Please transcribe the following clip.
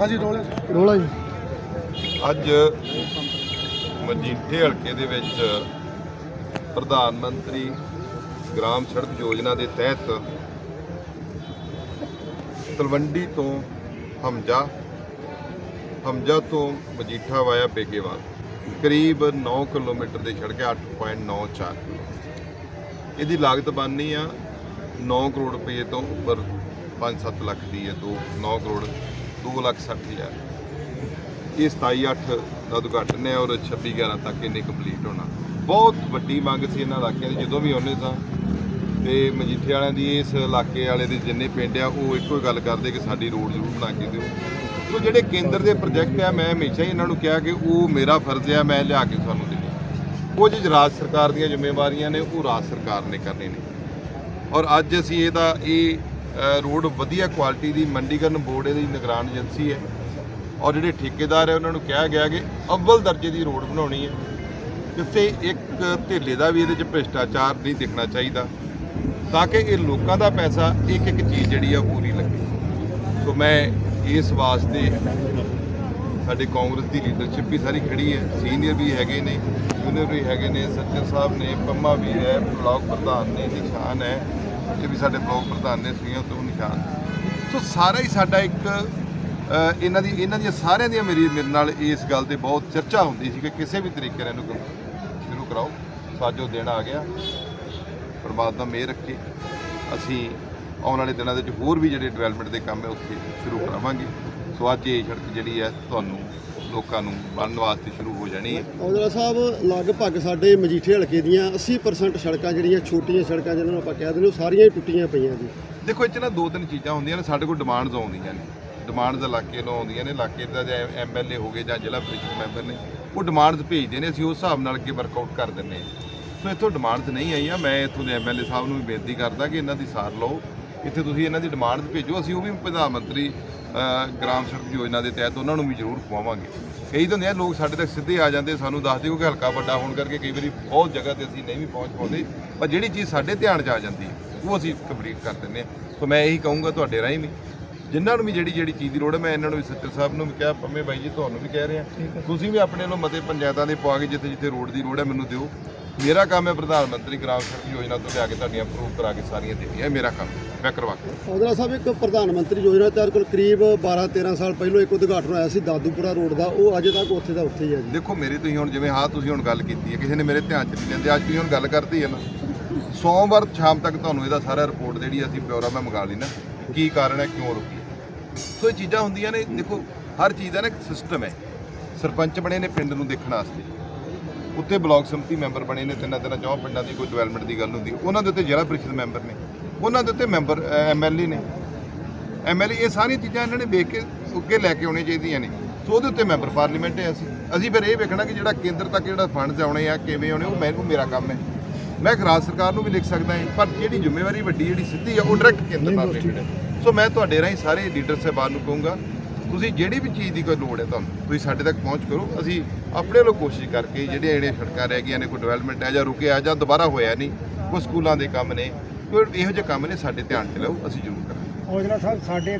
ਹਾਂਜੀ ਰੋਲੇ ਰੋਲਾ ਜੀ। ਅੱਜ ਮਜੀਠੇ ਹਲਕੇ ਦੇ ਵਿੱਚ ਪ੍ਰਧਾਨ ਮੰਤਰੀ ਗ੍ਰਾਮ ਸੜਕ ਯੋਜਨਾ ਦੇ ਤਹਿਤ ਤਲਵੰਡੀ ਤੋਂ ਹਮਜਾ ਹਮਜਾ ਤੋਂ ਮਜੀਠਾ ਵਾਇਆ ਬੇਗੇਵਾਲ ਕਰੀਬ 9 ਕਿਲੋਮੀਟਰ ਦੀ ਸੜਕ ਹੈ 8.94 ਇਹਦੀ ਲਾਗਤ ਬਣਨੀ ਆ 9 ਕਰੋੜ ਰੁਪਏ ਤੋਂ ਉੱਪਰ 5-7 ਲੱਖ ਦੀ ਹੈ 2 9 ਕਰੋੜ 2 ਲੱਖ 60 ਹਜ਼ਾਰ। ਇਹ 27-8 ਦਾ ਉਦਘਾਟਨ ਹੈ ਔਰ 26-11 ਤੱਕ ਇਹਨੇ ਕੰਪਲੀਟ ਹੋਣਾ। ਬਹੁਤ ਵੱਡੀ ਮੰਗ ਸੀ ਇਹਨਾਂ ਇਲਾਕਿਆਂ ਦੀ, ਜਦੋਂ ਵੀ ਆਉਂਦੇ ਸਾਂ ਤੇ ਮਜੀਠੇ ਵਾਲਿਆਂ ਦੀ ਇਸ ਇਲਾਕੇ ਵਾਲੇ ਦੇ ਜਿੰਨੇ ਪਿੰਡ ਆ, ਉਹ ਇੱਕੋ ਹੀ ਗੱਲ ਕਰਦੇ ਕਿ ਸਾਡੀ ਰੋਡ ਜ਼ਰੂਰ ਬਣਾ ਕੇ ਦਿਓ। ਸੋ ਜਿਹੜੇ ਕੇਂਦਰ ਦੇ ਪ੍ਰੋਜੈਕਟ ਆ, ਮੈਂ ਹਮੇਸ਼ਾ ਹੀ ਇਹਨਾਂ ਨੂੰ ਕਿਹਾ ਕਿ ਉਹ ਮੇਰਾ ਫਰਜ਼ ਆ, ਮੈਂ ਲਿਆ ਕੇ ਤੁਹਾਨੂੰ ਦੇਣੇ। ਕੁਝ ਰਾਜ ਸਰਕਾਰ ਦੀਆਂ ਜ਼ਿੰਮੇਵਾਰੀਆਂ ਨੇ, ਉਹ ਰਾਜ ਸਰਕਾਰ ਨੇ ਕਰਨੇ ਨੇ। ਔਰ ਅੱਜ ਅਸੀਂ ਇਹਦਾ, ਇਹ ਰੋਡ ਵਧੀਆ ਕੁਆਲਿਟੀ ਦੀ, ਮੰਡੀਕਰਨ ਬੋਰਡ ਇਹਦੀ ਨਿਗਰਾਨ ਏਜੰਸੀ ਹੈ। ਔਰ ਜਿਹੜੇ ਠੇਕੇਦਾਰ ਹੈ, ਉਹਨਾਂ ਨੂੰ ਕਿਹਾ ਗਿਆ ਕਿ ਅਵਲ ਦਰਜੇ ਦੀ ਰੋਡ ਬਣਾਉਣੀ ਹੈ। ਕਿਸੇ ਇੱਕ ਧੇਲੇ ਦਾ ਵੀ ਇਹਦੇ 'ਚ ਭ੍ਰਿਸ਼ਟਾਚਾਰ ਨਹੀਂ ਦਿਖਣਾ ਚਾਹੀਦਾ। ਤਾਂ ਕਿ ਇਹ ਲੋਕਾਂ ਦਾ ਪੈਸਾ ਇੱਕ ਇੱਕ ਚੀਜ਼ ਜਿਹੜੀ ਆ ਪੂਰੀ ਲੱਗੇ। ਸੋ ਮੈਂ ਇਸ ਵਾਸਤੇ ਸਾਡੇ ਕਾਂਗਰਸ ਦੀ ਲੀਡਰਸ਼ਿਪ ਵੀ ਸਾਰੀ ਖੜੀ ਹੈ। ਸੀਨੀਅਰ ਵੀ ਹੈਗੇ ਨੇ ਜੂਨੀਅਰ ਵੀ ਹੈਗੇ ਨੇ ਸੱਚਰ ਸਾਹਿਬ ਨੇ, ਪੰਮਾ ਵੀ ਹੈ, ਬਲਾਕ ਪ੍ਰਧਾਨ ਨੇ, ਨਿਸ਼ਾਨ ਹੈ। ਇਹ ਵੀ ਸਾਡੇ ਬਲਾਕ ਪ੍ਰਧਾਨ ਨੇ ਸੁਈਆਂ ਤੋਂ ਨਿਸ਼ਾਨ। ਸੋ ਸਾਰਾ ਹੀ ਸਾਡਾ ਇੱਕ ਇਹਨਾਂ ਦੀ ਇਹਨਾਂ ਦੀਆਂ ਸਾਰਿਆਂ ਦੀਆਂ ਮੇਰੀ ਮੇਰੇ ਨਾਲ ਇਸ ਗੱਲ ਤੇ ਬਹੁਤ ਚਰਚਾ ਹੁੰਦੀ ਸੀ ਕਿ ਕਿਸੇ ਵੀ ਤਰੀਕੇ ਨਾਲ ਇਹਨੂੰ ਸ਼ੁਰੂ ਕਰਾਓ। ਸੋ ਅੱਜ ਉਹ ਦਿਨ ਆ ਗਿਆ। ਪਰਮਾਤਮਾ ਮਿਹਰ ਰੱਖੇ ਅਸੀਂ ਆਉਣ ਵਾਲੇ ਦਿਨਾਂ ਦੇ ਵਿੱਚ ਹੋਰ ਵੀ ਜਿਹੜੇ ਡਿਵੈਲਪਮੈਂਟ ਦੇ ਕੰਮ ਹੈ, ਉੱਥੇ ਸ਼ੁਰੂ ਕਰਾਵਾਂਗੇ। ਸੋ ਅੱਜ ਇਹ ਸੜਕ ਜਿਹੜੀ ਹੈ, ਤੁਹਾਨੂੰ ਲੋਕਾਂ ਨੂੰ ਬਣਨ ਵਾਸਤੇ ਸ਼ੁਰੂ ਹੋ ਜਾਣੀ ਹੈ। ਔਜਲਾ ਸਾਹਿਬ ਲਗਭਗ ਸਾਡੇ ਮਜੀਠੇ ਹਲਕੇ ਦੀਆਂ 80% ਸੜਕਾਂ ਜਿਹੜੀਆਂ ਛੋਟੀਆਂ ਸੜਕਾਂ ਜਿਹਨਾਂ ਨੂੰ ਆਪਾਂ ਕਹਿ ਦਿੰਦੇ ਉਹ ਸਾਰੀਆਂ ਹੀ ਟੁੱਟੀਆਂ ਪਈਆਂ ਜੀ। ਦੇਖੋ ਇਹ 'ਚ ਨਾ ਦੋ ਤਿੰਨ ਚੀਜ਼ਾਂ ਹੁੰਦੀਆਂ ਨੇ ਸਾਡੇ ਕੋਲ ਡਿਮਾਂਡਸ ਆਉਂਦੀਆਂ ਨੇ। ਡਿਮਾਂਡਸ ਇਲਾਕੇ ਨੂੰ ਆਉਂਦੀਆਂ ਨੇ ਇਲਾਕੇ ਦਾ ਜੇ ਐਮਐਲਏ ਹੋ ਗਏ ਜਾਂ ਜ਼ਿਲ੍ਹਾ ਪ੍ਰੀਸ਼ਦ ਮੈਂਬਰ ਨੇ ਉਹ ਡਿਮਾਂਡਸ ਭੇਜਦੇ ਨੇ ਅਸੀਂ ਉਸ ਹਿਸਾਬ ਨਾਲ ਅੱਗੇ ਵਰਕਆਊਟ ਕਰ ਦਿੰਨੇ ਹਾਂ। ਸੋ ਇੱਥੋਂ ਡਿਮਾਂਡਸ ਨਹੀਂ ਆਈਆਂ ਮੈਂ ਇੱਥੋਂ ਦੇ ਐਮਐਲਏ ਸਾਹਿਬ ਨੂੰ ਵੀ ਬੇਨਤੀ ਕਰਦਾ ਕਿ ਇਹਨਾਂ ਦੀ ਸਾਰ ਲਓ। ਇੱਥੇ ਤੁਸੀਂ ਇਹਨਾਂ ਦੀ ਡਿਮਾਂਡਸ ਭੇਜੋ ਅਸੀਂ ਉਹ ਵੀ ਪ੍ਰਧਾਨ ਮੰਤਰੀ ਗ੍ਰਾਮ ਸੜਕ ਯੋਜਨਾ ਦੇ ਤਹਿਤ ਉਹਨਾਂ ਨੂੰ ਵੀ ਜ਼ਰੂਰ ਖਵਾਵਾਂਗੇ। ਕਈ ਤਾਂ ਹੁੰਦੇ ਆ ਲੋਕ ਸਾਡੇ ਤੱਕ ਸਿੱਧੇ ਆ ਜਾਂਦੇ ਸਾਨੂੰ ਦੱਸਦੇ ਕਿਉਂਕਿ ਹਲਕਾ ਵੱਡਾ ਹੋਣ ਕਰਕੇ ਕਈ ਵਾਰੀ ਬਹੁਤ ਜਗ੍ਹਾ ਤੇ ਅਸੀਂ ਨਹੀਂ ਵੀ ਪਹੁੰਚ ਪਾਉਂਦੇ ਪਰ ਜਿਹੜੀ ਚੀਜ਼ ਸਾਡੇ ਧਿਆਨ 'ਚ ਆ ਜਾਂਦੀ ਹੈ ਉਹ ਅਸੀਂ ਕੰਪਲੀਟ ਕਰ ਦਿੰਦੇ ਹਾਂ। ਸੋ ਮੈਂ ਇਹੀ ਕਹੂੰਗਾ ਤੁਹਾਡੇ ਰਾਹੀਂ ਵੀ ਜਿਨ੍ਹਾਂ ਨੂੰ ਵੀ ਜਿਹੜੀ ਜਿਹੜੀ ਚੀਜ਼ ਦੀ ਲੋੜ ਹੈ ਮੈਂ ਇਹਨਾਂ ਨੂੰ ਵੀ ਸੱਚਰ ਸਾਹਿਬ ਨੂੰ ਵੀ ਕਿਹਾ ਪੰਮੇ ਬਾਈ ਜੀ ਤੁਹਾਨੂੰ ਵੀ ਕਹਿ ਰਿਹਾ। ਤੁਸੀਂ ਵੀ ਆਪਣੇ ਵੱਲੋਂ ਮਤੇ ਪੰਚਾਇਤਾਂ ਦੇ ਪਵਾ ਕੇ ਜਿੱਥੇ ਜਿੱਥੇ ਰੋਡ ਦੀ ਲੋੜ ਹੈ ਮੈਨੂੰ ਦਿਓ। ਮੇਰਾ ਕੰਮ ਹੈ ਪ੍ਰਧਾਨ ਮੰਤਰੀ ਗ੍ਰਾਮ ਸੜਕ ਯੋਜਨਾ ਤੋਂ ਲਿਆ ਕੇ ਤੁਹਾਡੀਆਂ ਅਪਰੂਵ ਕਰਾ ਕੇ ਸਾਰੀਆਂ ਦੇਣੀਆਂ ਇਹ ਮੇਰਾ ਕੰਮ ਹੈ। ਮੈਂ ਕਰਵਾ ਕੇ ਔਜਲਾ ਸਾਹਿਬ ਇੱਕ ਪ੍ਰਧਾਨ ਮੰਤਰੀ ਯੋਜਨਾ ਤਹਿਤ ਕੋਲ ਕਰੀਬ 12 13 ਸਾਲ ਪਹਿਲਾਂ ਇੱਕ ਉਦਘਾਟਨ ਹੋਇਆ ਸੀ ਦਾਦੂਪੁਰਾ ਰੋਡ ਦਾ ਉਹ ਅਜੇ ਤੱਕ ਉੱਥੇ ਦਾ ਉੱਥੇ ਹੀ ਹੈ ਜੀ। ਦੇਖੋ ਮੇਰੇ ਤੁਸੀਂ ਹੁਣ ਜਿਵੇਂ ਹਾਂ ਤੁਸੀਂ ਹੁਣ ਗੱਲ ਕੀਤੀ ਹੈ ਕਿਸੇ ਨੇ ਮੇਰੇ ਧਿਆਨ ਚ ਨਹੀਂ ਲੈਂਦੇ ਅੱਜ ਤੁਸੀਂ ਹੁਣ ਗੱਲ ਕਰਤੀ ਹੈ ਨਾ। ਸੋਮਵਾਰ ਸ਼ਾਮ ਤੱਕ ਤੁਹਾਨੂੰ ਇਹਦਾ ਸਾਰਾ ਰਿਪੋਰਟ ਜਿਹੜੀ ਅਸੀਂ ਪਿਓਰਾ ਮੈਂ ਮੰਗਾ ਲਈ ਨਾ ਕੀ ਕਾਰਨ ਹੈ ਕਿਉਂ ਰੁਕੀ ਹੈ। ਸੋ ਇਹ ਚੀਜ਼ਾਂ ਹੁੰਦੀਆਂ ਨੇ ਦੇਖੋ ਹਰ ਚੀਜ਼ ਦਾ ਨਾ ਇੱਕ ਸਿਸਟਮ ਹੈ। ਸਰਪੰਚ ਬਣੇ ਨੇ ਪਿੰਡ ਨੂੰ ਦੇਖਣ ਵਾਸਤੇ। ਉੱਥੇ ਬਲਾਕ ਸੰਮਤੀ ਮੈਂਬਰ ਬਣੇ ਨੇ ਤਿੰਨਾਂ ਤਿੰਨਾਂ ਚੌਂ ਪਿੰਡਾਂ ਦੀ ਕੋਈ ਡਿਵੈਲਪਮੈਂਟ ਦੀ ਗੱਲ ਹੁੰਦੀ। ਉਹਨਾਂ ਦੇ ਉੱਤੇ ਜ਼ਿਲ੍ਹਾ ਪ੍ਰੀਸ਼ਦ ਮੈਂਬਰ ਨੇ। ਉਹਨਾਂ ਦੇ ਉੱਤੇ ਮੈਂਬਰ ਐਮਐਲਏ ਨੇ। ਐਮਐਲਏ ਇਹ ਸਾਰੀਆਂ ਚੀਜ਼ਾਂ ਇਹਨਾਂ ਨੇ ਵੇਖ ਕੇ ਅੱਗੇ ਲੈ ਕੇ ਆਉਣੀਆਂ ਚਾਹੀਦੀਆਂ ਨੇ। ਸੋ ਉਹਦੇ ਉੱਤੇ ਮੈਂਬਰ ਪਾਰਲੀਮੈਂਟ ਹੈ ਅਸੀਂ। ਅਸੀਂ ਫਿਰ ਇਹ ਵੇਖਣਾ ਕਿ ਜਿਹੜਾ ਕੇਂਦਰ ਤੱਕ ਜਿਹੜਾ ਫੰਡਸ ਆਉਣੇ ਆ ਕਿਵੇਂ ਆਉਣੇ ਉਹ ਮੈਨੂੰ ਮੇਰਾ ਕੰਮ ਹੈ। ਮੈਂ ਰਾਜ ਸਰਕਾਰ ਨੂੰ ਵੀ ਲਿਖ ਸਕਦਾ ਹਾਂ ਪਰ ਜਿਹੜੀ ਜ਼ਿੰਮੇਵਾਰੀ ਵੱਡੀ ਜਿਹੜੀ ਸਿੱਧੀ ਆ ਉਹ ਡਾਇਰੈਕਟ ਕੇਂਦਰ ਰਿਲੇਟਡ ਹੈ। ਸੋ ਮੈਂ ਤੁਹਾਡੇ ਰਾਹੀਂ ਸਾਰੇ ਲੀਡਰ ਸਾਹਿਬਾਨ ਨੂੰ ਕਹੂੰਗਾ ਤੁਸੀਂ ਜਿਹੜੀ ਵੀ ਚੀਜ਼ ਦੀ ਕੋਈ ਲੋੜ ਹੈ ਤੁਹਾਨੂੰ, ਤੁਸੀਂ ਸਾਡੇ ਤੱਕ ਪਹੁੰਚ ਕਰੋ, ਅਸੀਂ ਆਪਣੇ ਵੱਲੋਂ ਕੋਸ਼ਿਸ਼ ਕਰਕੇ ਜਿਹੜੀਆਂ ਜਿਹੜੀਆਂ ਸੜਕਾਂ ਰਹਿ ਗਈਆਂ ਨੇ, ਕੋਈ ਡਿਵੈਲਪਮੈਂਟ ਹੈ ਜਾਂ ਰੁਕਿਆ ਜਾਂ ਦੁਬਾਰਾ ਹੋਇਆ ਨਹੀਂ, ਕੋਈ ਸਕੂਲਾਂ ਦੇ ਕੰਮ ਨੇ, ਕੋਈ ਇਹੋ ਜਿਹੇ ਕੰਮ ਨੇ, ਸਾਡੇ ਧਿਆਨ 'ਚ ਲਓ ਅਸੀਂ ਜ਼ਰੂਰ ਕਰਾਂਗੇ। ਔਜਲਾ ਸਾਹਿਬ, ਸਾਡੇ